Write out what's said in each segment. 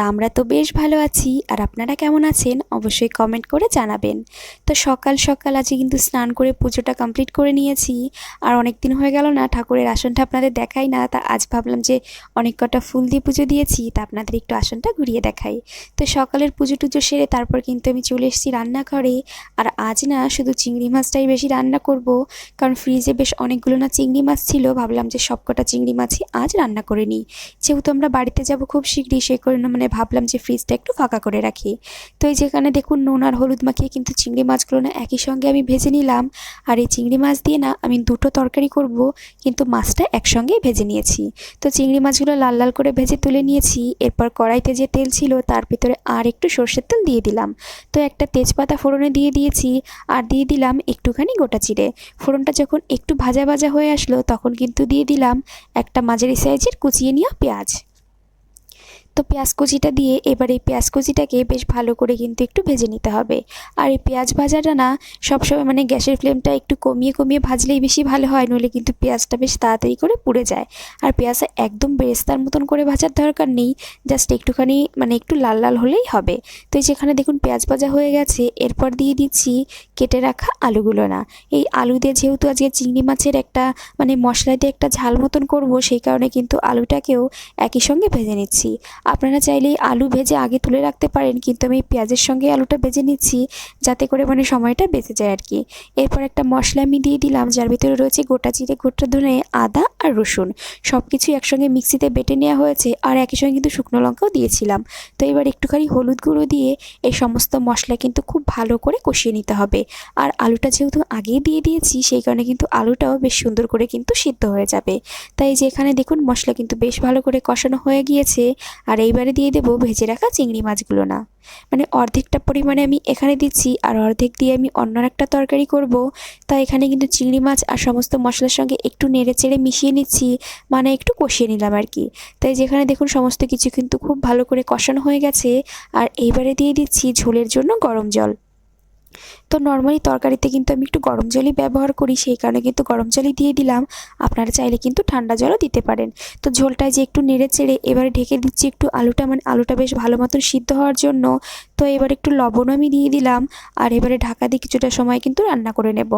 তা আমরা তো বেশ ভালো আছি। আর আপনারা কেমন আছেন? অবশ্যই কমেন্ট করে জানাবেন। তো সকাল সকাল আজকে কিন্তু স্নান করে পুজোটা কমপ্লিট করে নিয়েছি। আর অনেক দিন হয়ে গেল না ঠাকুরের আসনটা আপনাদের দেখাই না। তা আজ ভাবলাম যে অনেক কটা ফুল দিয়ে পুজো দিয়েছি, তা আপনাদের একটু আসনটা ঘুরিয়ে দেখাই। তো সকালের পুজো টুজো সেরে তারপর কিন্তু আমি চলে এসেছি রান্নাঘরে। আর আজ না শুধু চিংড়ি মাছটাই বেশি রান্না করব। কারণ ফ্রিজে বেশ অনেকগুলো না চিংড়ি মাছ ছিল। ভাবলাম যে সবকটা চিংড়ি মাছই আজ রান্না করে নিই। যেহেতু আমরা বাড়িতে যাব খুব শীঘ্রই সেই কারণে মানে ভাবলাম যে ফ্রিজটা একটু ফাঁকা করে রাখি। তো এই যেখানে দেখুন নুন আর হলুদ মাখিয়ে কিন্তু চিংড়ি মাছগুলো না একই সঙ্গে আমি ভেজে নিলাম। আর এই চিংড়ি মাছ দিয়ে না আমি দুটো তরকারি করব, কিন্তু মাছটা একসঙ্গেই ভেজে নিয়েছি। তো চিংড়ি মাছগুলো লাল লাল করে ভেজে তুলে নিয়েছি। এরপর কড়াইতে যে তেল ছিল তার ভিতরে আর একটু সর্ষের তেল দিয়ে দিলাম। তো একটা তেজপাতা ফোড়নে দিয়ে দিয়েছি, আর দিয়ে দিলাম একটুখানি গোটা চিড়ে ফোড়নটা যখন একটু ভাজা ভাজা হয়ে আসলো, তখন কিন্তু দিয়ে দিলাম একটা মাঝারি সাইজের কুচিয়ে নেওয়া পেঁয়াজ। তো পেঁয়াজ কুচিটা দিয়ে এবার এই পেঁয়াজ কুচিটাকে বেশ ভালো করে কিন্তু একটু ভেজে নিতে হবে। আর এই পেঁয়াজ ভাজাটা না সবসময় মানে গ্যাসের ফ্লেমটা একটু কমিয়ে কমিয়ে ভাজলেই বেশি ভালো হয়, নইলে কিন্তু পেঁয়াজটা বেশ তাড়াতাড়ি করে পুড়ে যায়। আর পেঁয়াজটা একদম বেরেস্তার মতন করে ভাজার দরকার নেই, জাস্ট একটুখানি মানে একটু লাল লাল হলেই হবে। তো এই যেখানে দেখুন পেঁয়াজ ভাজা হয়ে গেছে, এরপর দিয়ে দিচ্ছি কেটে রাখা আলুগুলো না। এই আলু দিয়ে যেহেতু আজকে চিংড়ি মাছের একটা মানে মশলা দিয়ে একটা ঝাল মতন করব, সেই কারণে কিন্তু আলুটাকেও একই সঙ্গে ভেজে নিচ্ছি। আপনারা চাইলেই আলু ভেজে আগে তুলে রাখতে পারেন, কিন্তু আমি পেঁয়াজের সঙ্গে আলুটা ভেজে নিচ্ছি, যাতে করে মানে সময়টা বেঁচে যায় আর কি এরপর একটা মশলা আমি দিয়ে দিলাম, যার ভিতরে রয়েছে গোটা জিরে, গোটা ধনে, আদা আর রসুন। সব কিছু একসঙ্গে মিক্সিতে বেটে নেওয়া হয়েছে, আর একই সঙ্গে কিন্তু শুকনো লঙ্কাও দিয়েছিলাম। তো এবার একটুখানি হলুদ গুঁড়ো দিয়ে এই সমস্ত মশলা কিন্তু খুব ভালো করে কষিয়ে নিতে হবে। আর আলুটা যেহেতু আগেই দিয়ে দিয়েছি, সেই কারণে কিন্তু আলুটাও বেশ সুন্দর করে কিন্তু সিদ্ধ হয়ে যাবে। তাই যে এখানে দেখুন, মশলা কিন্তু বেশ ভালো করে কষানো হয়ে গিয়েছে। আর এইবারে দিয়ে দেবো ভেজে রাখা চিংড়ি মাছগুলো না। মানে অর্ধেকটা পরিমাণে আমি এখানে দিচ্ছি আর অর্ধেক দিয়ে আমি অন্য একটা তরকারি করব। তাই এখানে কিন্তু চিংড়ি মাছ আর সমস্ত মশলার সঙ্গে একটু নেড়ে চেড়ে মিশিয়ে নিচ্ছি মানে একটু কষিয়ে নিলাম আর কি। তাই যেখানে দেখুন সমস্ত কিছু কিন্তু খুব ভালো করে কষানো হয়ে গেছে। আর এইবারে দিয়ে দিচ্ছি ঝোলের জন্য গরম জল। তো নর্মালি তরকারিতে কিন্তু আমি একটু গরম জলই ব্যবহার করি, সেই কারণে কিন্তু গরম জলই দিয়ে দিলাম। আপনারা চাইলে কিন্তু ঠান্ডা জলও দিতে পারেন। তো ঝোলটায় যে একটু নেড়ে চেড়ে এবারে ঢেকে দিচ্ছি একটু আলুটা মানে আলুটা বেশ ভালো মতন সিদ্ধ হওয়ার জন্য। তো এবার একটু লবণও আমি দিয়ে দিলাম, আর এবারে ঢাকা দিয়ে কিছুটা সময় কিন্তু রান্না করে নেব।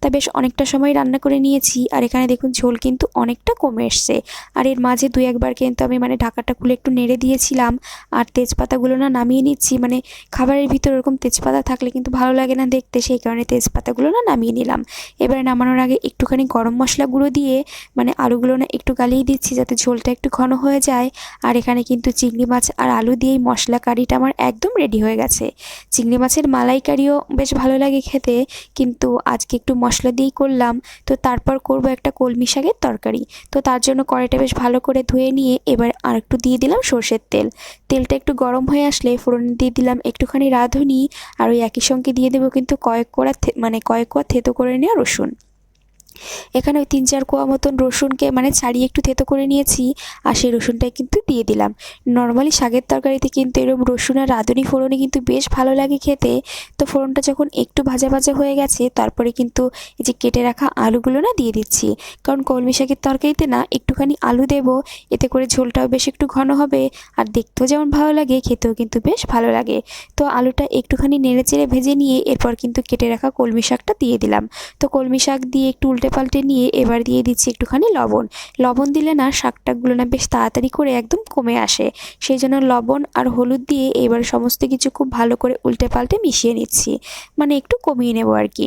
তা বেশ অনেকটা সময় রান্না করে নিয়েছি, আর এখানে দেখুন ঝোল কিন্তু অনেকটা কমে এসছে। আর এর মাঝে দু একবার কিন্তু আমি মানে ঢাকাটা খুলে একটু নেড়ে দিয়েছিলাম, আর তেজপাতাগুলো না নামিয়ে নিচ্ছি মানে খাবারের ভিতর ওরকম তেজপাতা থাকলে কিন্তু ভালো লাগে না দেখতে, সেই কারণে তেজপাতাগুলো না নামিয়ে নিলাম। এবারে নামানোর আগে একটুখানি গরম মশলা গুঁড়ো দিয়ে মানে আলুগুলো না একটু গালিয়ে দিচ্ছি যাতে ঝোলটা একটু ঘন হয়ে যায়। আর এখানে কিন্তু চিংড়ি মাছ আর আলু দিয়েই মশলা কারিটা আমার একদম রেডি হয়ে গেছে। চিংড়ি মাছের মালাইকারিও বেশ ভালো লাগে খেতে, কিন্তু আজকে একটু মশলা দিয়েই করলাম। তো তারপর করব একটা কলমি শাকের তরকারি। তো তার জন্য কড়াইটা বেশ ভালো করে ধুয়ে নিয়ে এবার আর একটু দিয়ে দিলাম সর্ষের তেল। তেলটা একটু গরম হয়ে আসলে ফোড়ন দিয়ে দিলাম একটুখানি রাঁধুনি, আর ওই একই সঙ্গে দিয়ে দেবো কিন্তু কয়েক কোড়া মানে কয়েক কোয়া থেতো করে নেওয়া রসুন। এখানে ওই তিন চার কোয়া মতন রসুনকে মানে ছাড়িয়ে একটু থেতো করে নিয়েছি আর সেই রসুনটাই কিন্তু দিয়ে দিলাম। নর্মালি শাকের তরকারিতে কিন্তু এরকম রসুন আর রাঁধুনি ফোড়নে কিন্তু বেশ ভালো লাগে খেতে। তো ফোড়নটা যখন একটু ভাজা ভাজা হয়ে গেছে, তারপরে কিন্তু এই যে কেটে রাখা আলুগুলো না দিয়ে দিচ্ছি। কারণ কলমি শাকের তরকারিতে না একটুখানি আলু দেব, এতে করে ঝোলটাও বেশ একটু ঘন হবে আর দেখতেও যেমন ভালো লাগে, খেতেও কিন্তু বেশ ভালো লাগে। তো আলুটা একটুখানি নেড়ে চেড়ে ভেজে নিয়ে এরপর কিন্তু কেটে রাখা কলমি শাকটা দিয়ে দিলাম। তো কলমি শাক দিয়ে একটু উল্টে পাল্টে নিয়ে এবার দিয়ে দিচ্ছি একটুখানি লবণ। লবণ দিলে না শাকটাকগুলো না বেশ তাড়াতাড়ি করে একদম কমে আসে। সেই জন্য লবণ আর হলুদ দিয়ে এবার সমস্ত কিছু খুব ভালো করে উল্টে পাল্টে মিশিয়ে নিচ্ছি। মানে একটু কমিয়ে নেব আর কি।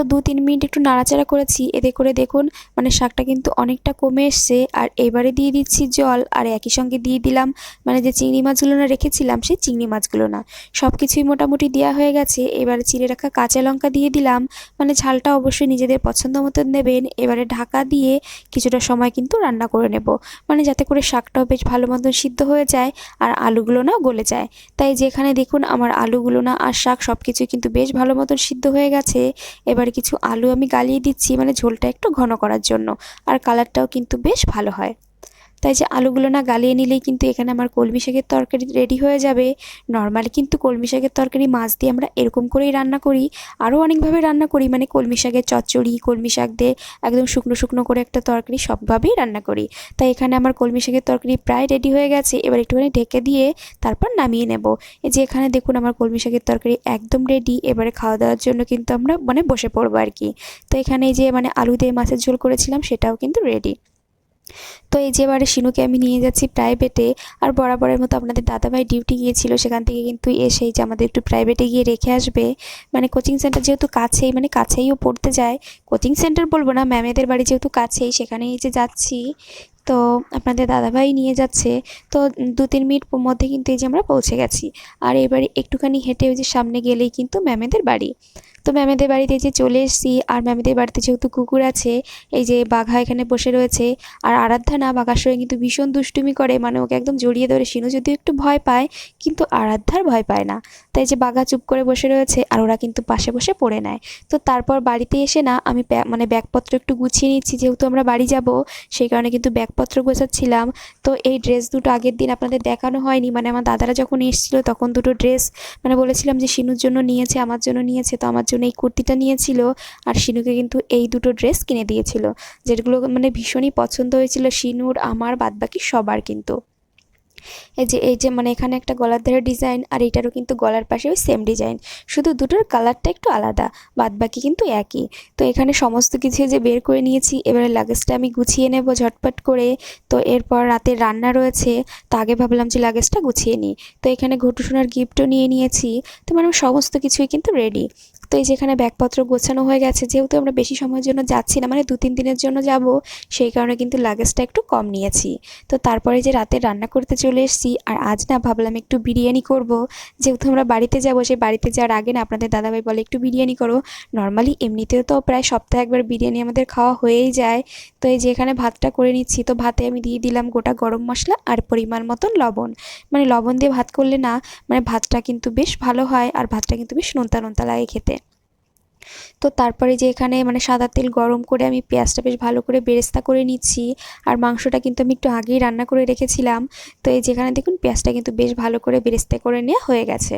তো দু তিন মিনিট একটু নাড়াচাড়া করেছি, এতে করে দেখুন মানে শাকটা কিন্তু অনেকটা কমে এসছে। আর এবারে দিয়ে দিচ্ছি জল, আর একই সঙ্গে দিয়ে দিলাম মানে যে চিংড়ি মাছগুলো না রেখেছিলাম, সেই চিংড়ি মাছগুলো না। সব কিছুই মোটামুটি দেওয়া হয়ে গেছে, এবারে চিড়ে রাখা কাঁচা লঙ্কা দিয়ে দিলাম মানে ঝালটা অবশ্যই নিজেদের পছন্দ মতন নেবেন। এবারে ঢাকা দিয়ে কিছুটা সময় কিন্তু রান্না করে নেব মানে যাতে করে শাকটাও বেশ ভালো মতন সিদ্ধ হয়ে যায়, আর আলুগুলো না গলে যায়। তাই যেখানে দেখুন, আমার আলুগুলো না আর শাক সব কিছুই কিন্তু বেশ ভালো মতন সিদ্ধ হয়ে গেছে। এবার কিছু আলু আমি গালিয়ে দিচ্ছি মানে ঝোলটা একটু ঘন করার জন্য। আর কালারটাও কিন্তু বেশ ভালো হয়। তাই যে আলুগুলো না গালিয়ে নিলেই কিন্তু এখানে আমার কলমি শাকের তরকারি রেডি হয়ে যাবে। নর্মালি কিন্তু কলমি শাকের তরকারি, মাছ দিয়ে আমরা এরকম করেই রান্না করি। আরও অনেকভাবে রান্না করি মানে কলমি শাকের চচ্চড়ি, কলমি শাক দিয়ে একদম শুকনো শুকনো করে একটা তরকারি সবভাবেই রান্না করি। তাই এখানে আমার কলমি শাকের তরকারি প্রায় রেডি হয়ে গেছে। এবার একটুখানি ঢেকে দিয়ে তারপর নামিয়ে নেব। এই যে এখানে দেখুন আমার কলমি শাকের তরকারি একদম রেডি এবারে খাওয়া দাওয়ার জন্য কিন্তু আমরা মানে বসে পড়ব আর কি। তো এখানে যে মানে আলু দিয়ে মাছের ঝোল করেছিলাম, সেটাও কিন্তু রেডি তো এই যে এবারে শিনুকে আমি নিয়ে যাচ্ছি প্রাইভেটে আর বরাবরের মতো আপনাদের দাদাভাই ডিউটি গিয়েছিল, সেখান থেকে কিন্তু এসেই যে আমাদের একটু প্রাইভেটে গিয়ে রেখে আসবে। মানে কোচিং সেন্টার যেহেতু কাছেই মানে কাছেইও পড়তে যায় কোচিং সেন্টার বলব না ম্যামেদের বাড়ি যেহেতু কাছেই, সেখানেই যে যাচ্ছি। তো আপনাদের দাদাভাই নিয়ে যাচ্ছে, তো দু তিন মিনিট মধ্যে কিন্তু এই যে আমরা পৌঁছে গেছি। আর এবারে একটুখানি হেঁটে ওই যে সামনে গেলেই কিন্তু ম্যামেদের বাড়ি। তো ম্যামেদের বাড়িতে যে চলে এসেছি, আর ম্যামেদের বাড়িতে যেহেতু কুকুর আছে, এই যে বাঘা এখানে বসে রয়েছে, আর আরাধ্যা না বাঘার সঙ্গে কিন্তু ভীষণ দুষ্টুমি করে মানে ওকে একদম জড়িয়ে ধরে শিনু যদিও একটু ভয় পায়, কিন্তু আরাধ্যার ভয় পায় না। তাই যে বাঘা চুপ করে বসে রয়েছে, আর ওরা কিন্তু পাশে বসে পড়ে নেয়। তো তারপর বাড়িতে এসে না আমি মানে ব্যাগপত্র একটু গুছিয়ে নিচ্ছি, যেহেতু আমরা বাড়ি যাব, সেই কারণে কিন্তু ব্যাগপত্র গোছাচ্ছিলাম। তো এই ড্রেস দুটো আগের দিন আপনাদের দেখানো হয়নি মানে আমার দাদারা যখন এসেছিল, তখন দুটো ড্রেস মানে বলেছিলাম যে শিনুর জন্য নিয়েছে, আমার জন্য নিয়েছে। তো আমার জন্য এই কুর্তিটা নিয়েছিল আর শিনুকে কিন্তু এই দুটো ড্রেস কিনে দিয়েছিল, যেগুলো মানে ভীষণই পছন্দ হয়েছিল শিনুর, আমার, বাদবাকি সবার কিন্তু। এই যে এই যে মানে এখানে একটা গলার ধারে ডিজাইন আর এটারও কিন্তু গলার পাশে ওই সেম ডিজাইন শুধু দুটোর কালারটা একটু আলাদা বাদ বাকি কিন্তু একই। তো এখানে সমস্ত কিছু যে বের করে নিয়েছি, এবারে লাগেজটা আমি গুছিয়ে নেব ঝটপট করে। তো এরপর রাতে রান্না রয়েছে, তো আগে ভাবলাম যে লাগেজটা গুছিয়ে নিই। তো এখানে ঘটু সোনার গিফটও নিয়ে নিয়েছি, তো মানে সমস্ত কিছুই কিন্তু রেডি তো এই যেখানে ব্যাগপত্র গোছানো হয়ে গেছে, যেহেতু আমরা বেশি সময়ের জন্য যাচ্ছি না মানে দু তিন দিনের জন্য যাব, সেই কারণে কিন্তু লাগেজটা একটু কম নিয়েছি। তো তারপরে যে রাতে রান্না করতে চলে এসেছি, আর আজ না ভাবলাম একটু বিরিয়ানি করব। যেহেতু আমরা বাড়িতে যাব, সেই বাড়িতে যাওয়ার আগে না আপনাদের দাদাভাই বলে একটু বিরিয়ানি করো। নর্মালি এমনিতেও তো প্রায় সপ্তাহে একবার বিরিয়ানি আমাদের খাওয়া হয়েই যায়। তো এই যে এখানে ভাতটা করে নিচ্ছি, তো ভাতে আমি দিয়ে দিলাম গোটা গরম মশলা আর পরিমাণ মতন লবণ। মানে লবণ দিয়ে ভাত করলে না মানে ভাতটা কিন্তু বেশ ভালো হয় আর ভাতটা কিন্তু বেশ নোনতা নোনতা লাগে খেতে। তো তারপরে যে এখানে মানে সাদা তেল গরম করে আমি পেঁয়াজটা বেশ ভালো করে বেরেস্তা করে নিচ্ছি আর মাংসটা কিন্তু আমি একটু আগেই রান্না করে রেখেছিলাম। তো এই যেখানে দেখুন পেঁয়াজটা কিন্তু বেশ ভালো করে বেরেস্তা করে নেওয়া হয়ে গেছে।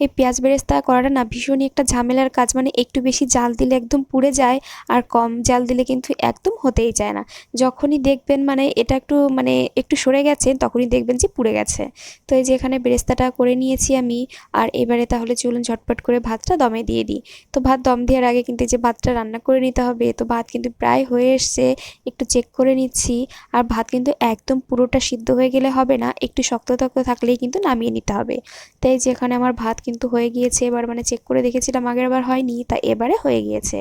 এই পেঁয়াজ বেরেস্তা করাটা না ভীষণই একটা ঝামেলার কাজ। মানে একটু বেশি জাল দিলে একদম পুড়ে যায় আর কম জাল দিলে কিন্তু একদম হতেই চায় না। যখনই দেখবেন মানে এটা একটু মানে একটু সরে গেছে, তখনই দেখবেন যে পুড়ে গেছে। তো এই যে এখানে বেরেস্তাটা করে নিয়েছি আমি, আর এবারে তাহলে চলুন ঝটপট করে ভাতটা দমে দিয়ে দিই। তো ভাত দম দেওয়ার আগে কিন্তু যে ভাতটা রান্না করে নিতে হবে। তো ভাত কিন্তু প্রায় হয়ে এসছে, একটু চেক করে নিচ্ছি। আর ভাত কিন্তু একদম পুরোটা সিদ্ধ হয়ে গেলে হবে না, একটু শক্ত থাকলেই কিন্তু নামিয়ে নিতে হবে। তাই যেখানে আমার ভাত কিন্তু হয়ে গিয়েছে। এবার মানে চেক করে দেখেছিলাম আগের বার হয়নি, তা এবারে হয়ে গিয়েছে।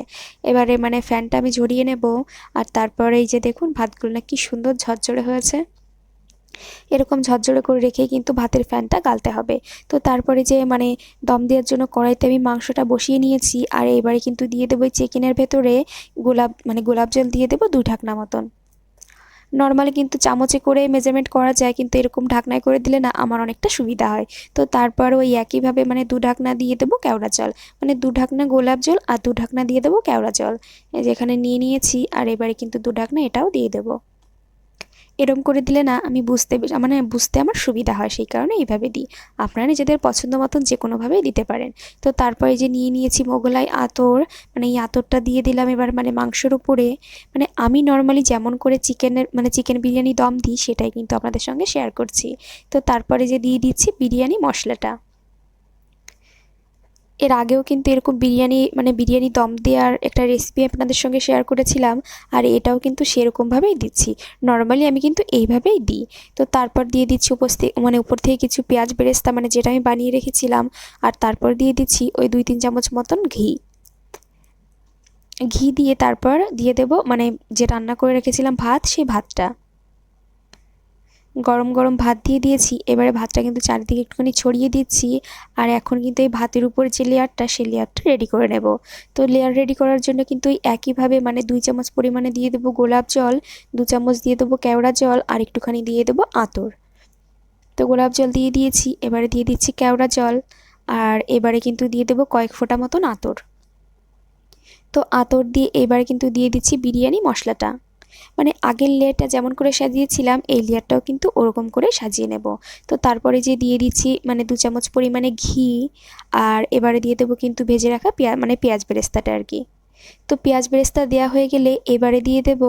এবারে মানে ফ্যানটা আমি ঝরিয়ে নেব। আর তারপরে এই যে দেখুন, ভাতগুলো না কি সুন্দর ঝরঝরে হয়েছে। এরকম ঝরঝরে করে রেখেই কিন্তু ভাতের ফ্যানটা গালতে হবে। তো তারপরে যে মানে দম দেওয়ার জন্য কড়াইতে আমি মাংসটা বসিয়ে নিয়েছি। আর এবারে কিন্তু দিয়ে দেবো চিকেনের ভেতরে গোলাপ মানে গোলাপ জল দিয়ে দেবো দু ঢাকনা মতন। নর্মালি কিন্তু চামচে করে মেজারমেন্ট করা যায়, কিন্তু এরকম ঢাকনায় করে দিলে না আমার অনেকটা সুবিধা হয়। তো তারপর ওই একইভাবে মানে দু ঢাকনা দিয়ে দেবো কেওড়া জল। মানে দু ঢাকনা গোলাপ জল আর দু ঢাকনা দিয়ে দেবো কেওড়া জল। যেখানে নিয়ে নিয়েছি আর এবারে কিন্তু দু ঢাকনা এটাও দিয়ে দেবো। এরম করে দিলে না আমি বুঝতে মানে বুঝতে আমার সুবিধা হয় সেই কারণে এইভাবে দিই। আপনারা নিজেদের পছন্দ মতন যে কোনোভাবেই দিতে পারেন। তো তারপরে যে নিয়ে নিয়েছি মোগলাই আতর মানে এই আতরটা দিয়ে দিলাম এবার মানে মাংসর উপরে। মানে আমি নর্মালি যেমন করে চিকেনের মানে চিকেন বিরিয়ানি দম দিই সেটাই কিন্তু আপনাদের সঙ্গে শেয়ার করছি। তো তারপরে যে দিয়ে দিচ্ছি বিরিয়ানি মশলাটা। এর আগেও কিন্তু এরকম বিরিয়ানি মানে বিরিয়ানি দম দেওয়ার একটা রেসিপি আপনাদের সঙ্গে শেয়ার করেছিলাম, আর এটাও কিন্তু সেরকমভাবেই দিচ্ছি। নর্মালি আমি কিন্তু এইভাবেই দিই। তো তারপর দিয়ে দিচ্ছি উপর মানে উপর থেকে কিছু পেঁয়াজ বেরেস্তা মানে যেটা আমি বানিয়ে রেখেছিলাম, আর তারপর দিয়ে দিচ্ছি ওই দুই তিন চামচ মতন ঘি। ঘি দিয়ে তারপর দিয়ে দেব মানে যে রান্না করে রেখেছিলাম ভাত, সেই ভাতটা। গরম গরম ভাত দিয়ে দিয়েছি। এবারে ভাতটা কিন্তু চারিদিকে একটুখানি ছড়িয়ে দিচ্ছি। আর এখন কিন্তু এই ভাতের উপরে যে লেয়ারটা, সেই লেয়ারটা রেডি করে নেব। তো লেয়ার রেডি করার জন্য কিন্তু একইভাবে মানে দুই চামচ পরিমাণে দিয়ে দেবো গোলাপ জল, দু চামচ দিয়ে দেবো কেওড়া জল, আর একটুখানি দিয়ে দেবো আতর। তো গোলাপ জল দিয়ে দিয়েছি। এবারে দিয়ে দিচ্ছি কেওড়া জল, আর এবারে কিন্তু দিয়ে দেবো কয়েক ফোঁটা মতন আতর। তো আতর দিয়ে এবারে কিন্তু দিয়ে দিচ্ছি বিরিয়ানি মশলাটা। মানে আগের লেয়ারটা যেমন করে সাজিয়েছিলাম, এই লেয়ারটাও কিন্তু ওরকম করে সাজিয়ে নেব। তো তারপরে যে দিয়ে দিচ্ছি মানে দু চামচ পরিমাণে ঘি, আর এবারে দিয়ে দেবো কিন্তু ভেজে রাখা পেঁয়া মানে পেঁয়াজ বেরেস্তাটা আর কি। তো পেঁয়াজ বেরেস্তা দেওয়া হয়ে গেলে এবারে দিয়ে দেব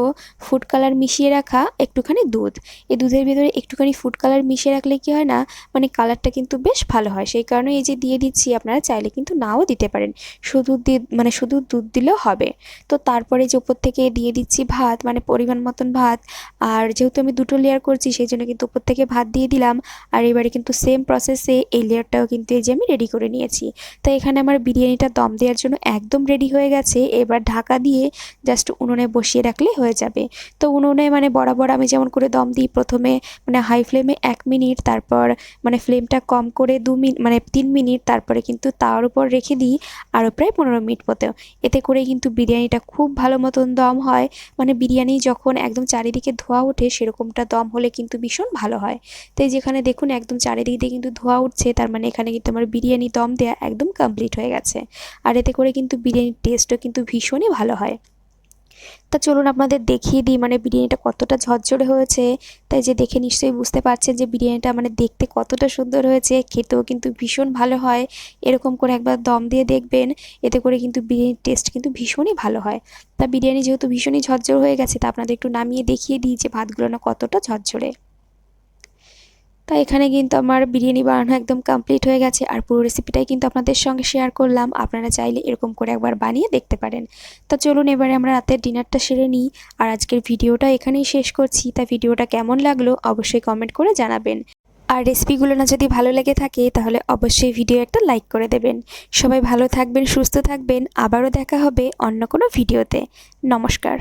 ফুড কালার মিশিয়ে রাখা একটুখানি দুধ। এই দুধের ভিতরে একটুখানি ফুড কালার মিশিয়ে রাখলে কি হয় না মানে কালারটা কিন্তু বেশ ভালো হয়। সেই কারণে এই যে দিয়ে দিচ্ছি, আপনারা চাইলে কিন্তু নাও দিতে পারেন। শুধু দিয়ে মানে শুধু দুধ দিলেও হবে। তো তারপরে যে উপর থেকে দিয়ে দিচ্ছি ভাত মানে পরিমাণ মতন ভাত, আর যেহেতু আমি দুটো লেয়ার করছি, সেই জন্য কিন্তু উপর থেকে ভাত দিয়ে দিলাম। আর এবারে কিন্তু সেম প্রসেসে এই লেয়ারটাও কিন্তু এই যে আমি রেডি করে নিয়েছি। তো এখানে আমার বিরিয়ানিটা দম দেওয়ার জন্য একদম রেডি হয়ে গেছে। এবার ঢাকা দিয়ে জাস্ট উনুনে বসিয়ে রাখলে হয়ে যাবে। তো উনুনে মানে বরাবর আমি যেমন করে দম দিই প্রথমে মানে হাই ফ্লেমে এক মিনিট, তারপর মানে ফ্লেমটা কম করে দু মিনিট মানে তিন মিনিট, তারপরে কিন্তু তার উপর রেখে দিই আরও প্রায় পনেরো মিনিট মতো। এতে করে কিন্তু বিরিয়ানিটা খুব ভালো মতন দম হয়। মানে বিরিয়ানি যখন একদম চারিদিকে ধোয়া ওঠে, সেরকমটা দম হলে কিন্তু ভীষণ ভালো হয়। তাই যেখানে দেখুন একদম চারিদিক দিয়ে কিন্তু ধোয়া উঠছে, তার মানে এখানে কিন্তু আমার বিরিয়ানি দম দেওয়া একদম কমপ্লিট হয়ে গেছে। আর এতে করে কিন্তু বিরিয়ানির টেস্টও কিন্তু ভীষণই ভালো হয়। তা চলুন আপনাদের দেখিয়ে দিই মানে বিরিয়ানিটা কতটা ঝরঝরে হয়েছে। তাই যে দেখে নিশ্চয়ই বুঝতে পারছেন যে বিরিয়ানিটা মানে দেখতে কতটা সুন্দর হয়েছে, খেতেও কিন্তু ভীষণ ভালো হয়। এরকম করে একবার দম দিয়ে দেখবেন, এতে করে কিন্তু বিরিয়ানির টেস্ট কিন্তু ভীষণই ভালো হয়। তা বিরিয়ানি যেহেতু ভীষণই ঝরঝর হয়ে গেছে, তা আপনাদের একটু নামিয়ে দেখিয়ে দিই যে ভাতগুলো না কতটা ঝরঝরে। তা এখানে কিন্তু আমার বিরিয়ানি বানানো একদম কমপ্লিট হয়ে গেছে আর পুরো রেসিপিটাই কিন্তু আপনাদের সঙ্গে শেয়ার করলাম। আপনারা চাইলে এরকম করে একবার বানিয়ে দেখতে পারেন। তা চলুন এবারে আমরা রাতের ডিনারটা সেরে নিই আর আজকের ভিডিওটা এখানেই শেষ করছি। তা ভিডিওটা কেমন লাগল অবশ্যই কমেন্ট করে জানাবেন। আর রেসিপিগুলো না যদি ভালো লেগে থাকে তাহলে অবশ্যই ভিডিও একটা লাইক করে দেবেন। সবাই ভালো থাকবেন, সুস্থ থাকবেন। আবারও দেখা হবে অন্য কোনো ভিডিওতে নমস্কার।